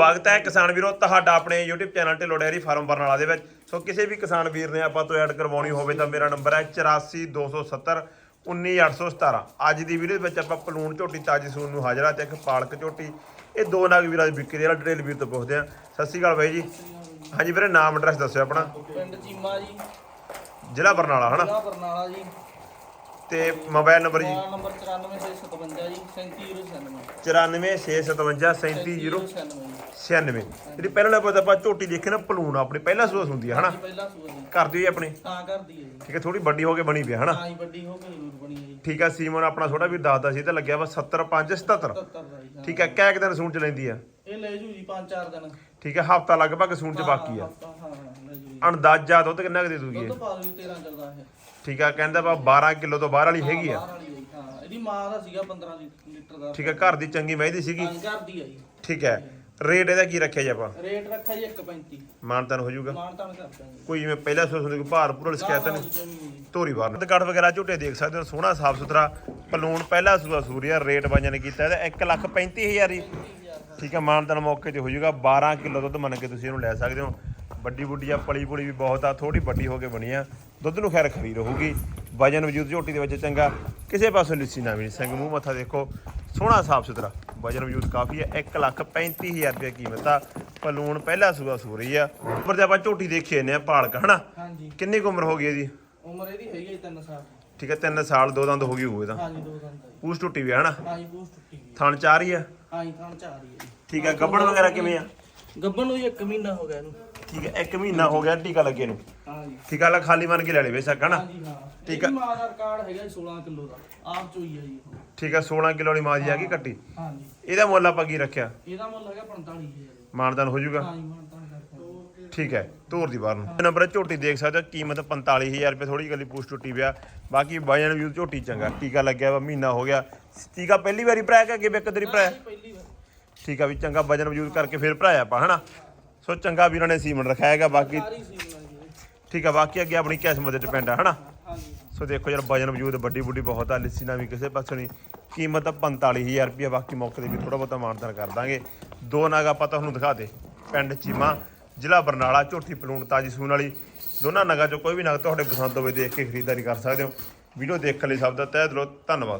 ਸਵਾਗਤ ਹੈ ਕਿਸਾਨ ਵੀਰੋ ਤੁਹਾਡਾ ਆਪਣੇ YouTube channel Dhillon dairy farm Barnala ਦੇ ਵਿੱਚ। ਸੋ ਕਿਸੇ ਵੀ ਕਿਸਾਨ ਵੀਰ ਨੇ ਆਪਾਂ ਤੋਂ ਐਡ ਕਰਵਾਉਣੀ ਹੋਵੇ ਤਾਂ ਮੇਰਾ ਨੰਬਰ ਹੈ 8427 19817 ਅੱਜ ਦੀ ਵੀਡੀਓ ਦੇ ਵਿੱਚ ਆਪਾਂ ਪਲੂਣ ਝੋਟੀ ਤਾਜੀ ਸੂਨ ਨੂੰ ਹਾਜ਼ਰਾ ਤੇ ਇੱਕ ਪਾਲਕ ਝੋਟੀ। ਇਹ ਦੋ ਨਾਗ ਵੀਰਾਂ ਦੀ ਵਿਕਰੀ ਵਾਲਾ ਡਿਟੇਲ ਵੀਰ ਤੋਂ ਪੁੱਛਦੇ ਆ ਸਤਿ ਸ਼੍ਰੀ ਅਕਾਲ ਬਾਈ ਜੀ। ਹਾਂਜੀ ਵੀਰੇ ਨਾਮ ਐਡਰੈਸ ਦੱਸਿਓ ਆਪਣਾ। ਪਿੰਡ ਚੀਮਾ ਜੀ। ਜ਼ਿਲ੍ਹਾ ਬਰਨਾਲਾ ਹਨਾ? ਜ਼ਿਲ੍ਹਾ ਬਰਨਾਲਾ ਜੀ। ਤੇ mobile number ji? Mobile number 94657 ji 37096 94657 37096 ਜਿਹੜੀ ਪਹਿਲਾਂ ਨਾਲ ਆਪਾਂ ਝੋਟੀ ਦੇਖੇ ਨਾ ਪਲੂਣ ਆਪਣੀ ਪਹਿਲਾ ਸੂਸ ਹੁੰਦੀ ਹੈ ਹਨਾ? ਪਹਿਲਾ ਕਰਦੀ ਹੈ ਆਪਣੀ? ਤਾਂ ਕਰਦੀ ਹੈ ਜੀ। ਠੀਕ ਹੈ ਥੋੜੀ ਵੱਡੀ ਹੋ ਕੇ ਬਣੀ ਪਿਆ ਹਨਾ? ਹੀ ਵੱਡੀ ਹੋ ਕੇ ਜ਼ਰੂਰ ਬਣੀ ਹੈ ਠੀਕ ਹੈ ਸੀਮਨ ਆਪਣਾ ਛੋਟਾ ਵੀ ਦੱਸਦਾ ਸੀ ਤੇ ਲੱਗਿਆ ਵਾ 70 5 77 77 ਦਾ ਜੀ ਹਾਂ। ਠੀਕ ਹੈ ਕਹਿ ਕਿ ਦਿਨ ਸੂਣ ਚ ਲੈਂਦੀ ਆ। ਇਹ ਲੈ ਜੂ ਜੀ 5-4 ਦਿਨ। ਠੀਕ ਹੈ ਹਫਤਾ ਲਗਭਗ ਸੂਣ ਚ ਬਾਕੀ ਆ। ਹਾਂ ਹਾਂ, ਲੈ ਜੂ ਜੀ। ਅੰਦਾਜ਼ਾ ਦੁੱਧ ਕਿੰਨਾ ਕੁ ਦੇ ਦੂਗੀ ਦੁੱਧ ਇਹ ਪਾ ਲਈ 13 ਚੱਲਦਾ ਇਹ। ਠੀਕ ਆ ਕਹਿੰਦਾ ਵਾ 12 ਕਿਲੋ ਤੋਂ ਬਾਹਰ ਵਾਲੀ ਹੈਗੀ ਆ। ਬਾਹਰ ਵਾਲੀ ਹੈ ਜੀ, ਹਾਂ। ਇਹਦੀ ਮਾਂ ਦਾ ਸੀਗਾ 15 ਲੀ- ਲੀਟਰ ਦਾ। ਠੀਕ ਹੈ ਘਰ ਦੀ ਚੰਗੀ ਮਹਿੰਦੀ ਸੀਗੀ? ਹਾਂ ਜੀ। ਠੀਕ ਹੈ ਰੇਟ ਇਹਦਾ ਕੀ ਰੱਖਿਆ ਜੀ ਆਪਾਂ? ਰੇਟ ਰੱਖਿਆ ਜੀ 1.35 ਮਾਨਤਨ ਹੋ ਜਾਊਗਾ। ਮਾਨ ਤਾਂ ਕਰ ਦਾਂਗੇ ਕੋਈ ਜਿਵੇਂ ਪਹਿਲਾ ਹੁੰਦੀ ਕੋਈ ਭਾਰ ਭੂਰ ਵਾਲੀ ਸ਼ਿਕਾਇਤ ਨਹੀਂ? ਧੋਰੀ ਬਾਰ ਕੱਟ ਵਗੈਰਾ ਝੂਟੇ ਦੇਖ ਸਕਦੇ ਹੋ ਸੋਹਣਾ ਸਾਫ਼ ਸੁਥਰਾ ਪਲੂਣ ਪਹਿਲਾ ਸੂਆ ਸੂਰੀਆ ਰੇਟ ਬਾਈਆਂ ਨੇ ਕੀਤਾ ਇਹਦਾ 1 ਲੱਖ 35000 ਹੀ। ਠੀਕ ਹੈ ਮਾਨਤਨ ਮੌਕੇ ਤੇ ਹੋ ਜਾਊਗਾ। 12 ਕਿਲੋ ਦੁੱਧ ਮੰਨ ਕੇ ਤੁਸੀਂ ਇਹਨੂੰ ਲੈ ਸਕਦੇ ਹੋ। ਵੱਡੀ ਬੁੱਢੀ ਆ ਪਲੀ ਪੁਲੀ ਵੀ ਬਹੁਤ ਆ ਥੋੜੀ ਵੱਡੀ ਹੋ ਕੇ ਬਣੀ ਆ। ਦੁੱਧ ਨੂੰ ਖੈਰ ਖਰੀ ਰਹੂਗੀ। ਵਜਨ ਵਜੂਦ ਝੋਟੀ ਦੇ ਵਿੱਚ ਚੰਗਾ। ਕਿਸੇ ਪਾਸੋਂ ਲਿੱਸੀ ਨਾ ਮਿਲੀ ਸਿੰਘ ਮੂੰਹ ਮੱਥਾ ਦੇਖੋ। ਸੋਹਣਾ ਸਾਫ਼ ਸੁਥਰਾ। ਵਜਨ ਵਜੂਦ ਕਾਫੀ ਹੈ 1 ਲੱਖ 35000 ਰੁਪਏ ਕੀਮਤ ਆ। ਪਲੂਣ ਪਹਿਲਾ ਸੂਆ ਸੂਰੀ ਆ। ਉੱਪਰ ਜੇ ਆਪਾਂ ਝੋਟੀ ਦੇਖੀ ਨੇ ਪਾਲਕ ਹਨਾ? ਹਾਂਜੀ। ਕਿੰਨੀ ਕੁ ਉਮਰ ਹੋ ਗਈ ਇਹਦੀ? ਉਮਰ ਇਹਦੀ ਹੈਗੀ ਹੈ 3 ਸਾਲ। ਠੀਕ ਹੈ 3 ਸਾਲ ਦੋ ਦੰਦ ਹੋ ਗਈ ਹੋਊ ਇਹਦਾ ਹਾਂਜੀ ਦੋ ਦੰਦ ਪੂਛ ਟੁੱਟੀ ਵੀ ਹੈ ਹਨਾ? ਹਾਂਜੀ ਬੂਸ ਟੁੱਟੀ ਗਈ ਥਣ ਚਾਰ ਹੀ ਆ? ਹੀ ਹੈ ਠੀਕ ਹੈ ਗੱਬੜ ਵਗੈਰਾ ਕਿਵੇਂ ਆ? ਗੱਬਨ ਨੂੰ ਜੀ ਇੱਕ ਮਹੀਨਾ ਹੋ ਗਿਆ ਇਹਨੂੰ। ਠੀਕ ਹੈ 1 ਮਹੀਨਾ ਹੋ ਗਿਆ ਟੀਕਾ ਲੱਗੇ ਨੂੰ। ਹਾਂਜੀ ਠੀਕ ਆ ਲੈ ਖਾਲੀ ਮੰਨ ਕੇ ਲੈ ਲੈ ਬੇਸ਼ੱਕ ਹਨਾ? ਹਾਂ। ਠੀਕ ਠੀਕ ਆ। ਹੈ ਮਾਂ ਦਾ ਰਿਕਾਰਡ ਹੈਗਾ ਜੀ 16 ਕਿਲੋ ਦਾ। ਆਪ ਚੋਈ ਹੈ ਜੀ। ਠੀਕ ਹੈ 16 ਕਿਲੋ ਵਾਲੀ ਮਾਂ ਜੀ ਆ ਗਈ ਕੱਟੀ। ਹਾਂਜੀ। ਇਹਦਾ ਮੁੱਲ ਆਪਾਂ ਕੀ ਰੱਖਿਆ? ਇਹਦਾ ਮੁੱਲ ਹੈਗਾ 45000 ਮਾਨਦਾਨ ਹੋ ਜਾਊਗਾ? ਹਾਂਜੀ ਮਾਨ ਤਾਂ ਕਰਕੇ ਠੀਕ ਹੈ ਧੂਰ ਦੀ ਬਾਹਰ ਨੂੰ। ਨੰਬਰ ਹੈ, ਝੋਟੀ ਦੇਖ ਸਕਦੇ ਹੋ ਕੀਮਤ 45000 ਰੁਪਏ ਥੋੜੀ ਗੱਲੀ ਪੂਛ ਟੁੱਟੀ ਪਿਆ। ਬਾਕੀ ਵਜਨ ਵੀ ਝੋਟੀ ਚੰਗਾ ਟੀਕਾ ਲੱਗਿਆ ਵਾ ਮਹੀਨਾ ਹੋ ਗਿਆ। ਟੀਕਾ ਪਹਿਲੀ ਵਾਰੀ ਭਰਾਇਆ ਕਿ ਅੱਗੇ ਵੀ ਇੱਕ ਵਾਰੀ ਭਰਾਇਆ ਪਹਿਲੀ ਵਾਰ। ਠੀਕ ਆ ਵੀ ਚੰਗਾ ਵਜਨ ਵਜੂਦ ਕਰਕੇ ਫਿਰ ਭਰਾਇਆ ਆਪਾਂ ਹਨਾ? ਸੋ ਚੰਗਾ ਵੀਰਾਂ ਨੇ ਸੀਮਨ ਰਖਾਇਆ ਹੈਗਾ ਬਾਕੀ ਸਾਰੀ ਠੀਕ ਆ ਬਾਕੀ ਅੱਗੇ ਆਪਣੀ ਕਿਸਮਤ ਤੇ ਡਿਪੈਂਡ ਆ ਹਨਾ? ਹਾਂਜੀ ਸੋ ਦੇਖੋ ਯਾਰ ਵਜਨ ਵਜੂਦ ਵੱਡੀ ਬੁੱਢੀ ਬਹੁਤ ਆ ਲਿੱਸੀ ਨਾ ਵੀ ਕਿਸੇ ਪਾਸੋਂ ਨਹੀਂ। ਕੀਮਤ ਤਾਂ 45000 ਰੁਪਏ ਬਾਕੀ ਮੌਕੇ ਤੇ ਵੀ ਥੋੜਾ ਬਹੁਤਾ ਮਾਨਦਾਰ ਕਰ ਦਾਂਗੇ। ਦੋ ਨਾਗ ਆਪਾਂ ਤੁਹਾਨੂੰ ਦਿਖਾ ਦੇ ਪਿੰਡ ਚੀਮਾ ਜ਼ਿਲ੍ਹਾ ਬਰਨਾਲਾ ਝੋਟੀ ਪਲੂਣ ਤਾਜੀ ਸੂਣ ਵਾਲੀ। ਦੋਨਾਂ ਨਗਾਂ ਚੋਂ ਕੋਈ ਵੀ ਨਗ ਤੁਹਾਡੇ ਪਸੰਦ ਹੋਵੇ ਦੇਖ ਕੇ ਖਰੀਦਦਾਰੀ ਕਰ ਸਕਦੇ ਹੋ। ਵੀਡੀਓ ਦੇਖਣ ਲਈ ਸਭ ਦਾ ਤਹਿ ਦਿਲੋਂ ਧੰਨਵਾਦ।